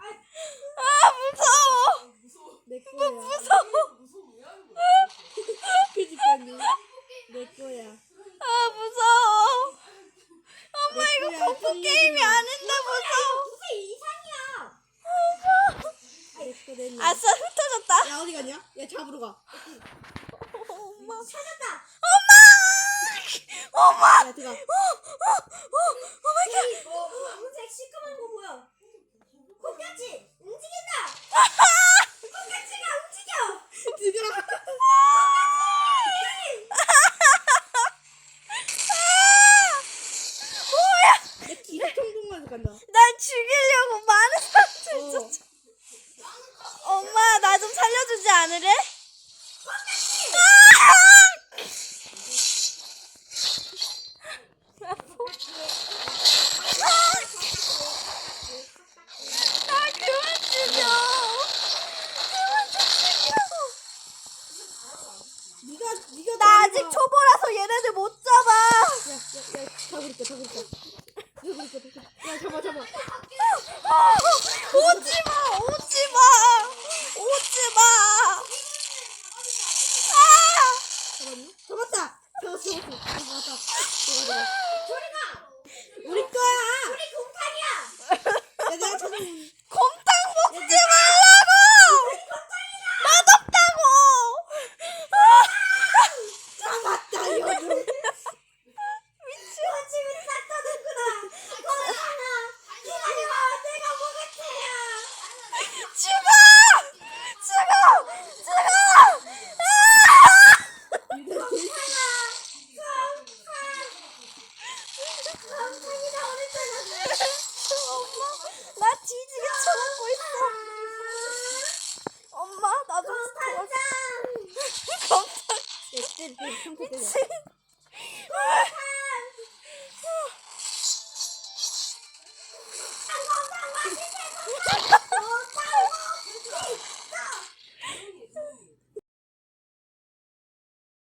아 무서워. 내 거야. 무서워. 그니까요. 내 거야. 아 무서워. 엄마 내 이거 거야, 공포. 게임이 아닌데 무서워. 무슨 이상이야. 내거 내. 아싸 흩어졌다. 야 어디 가냐? 야 잡으러 가. 엄마. 찾았다. 엄마. 엄마. 야 들어가. 오마 날 죽이려고 많은 사람들 어. 쫓아. 엄마 나 좀 살려주지 않으래? 아 그만 죽여. 그만 좀 죽여. 네가 네가 나 아직 초보라서 얘네들 못 잡아. 야야야 잡으러 있다 잡으러 있다. 잡으러 있다 잡으러 있다. 야 잡아 잡아. 아, 오지 마, 오지 마, 오지 마. 아! 잡았나? 잡았다. 잡았어 잡았어. 잡았다. 잡아 잡아. 저리 가. 우리 거야. 우리 공탄이야. 야 내가 찾은. 곰탕 먹지 말라고. 맛없다고. 잡았다 이거를. 너 지금 싹 떠는구나. 공탄아. 기다려봐. 내가 먹을게요. 죽어, 죽어, 죽어. 엄마, 나 뒤지게 쳐다보고 있어. 엄마, 평소 때려. 미친.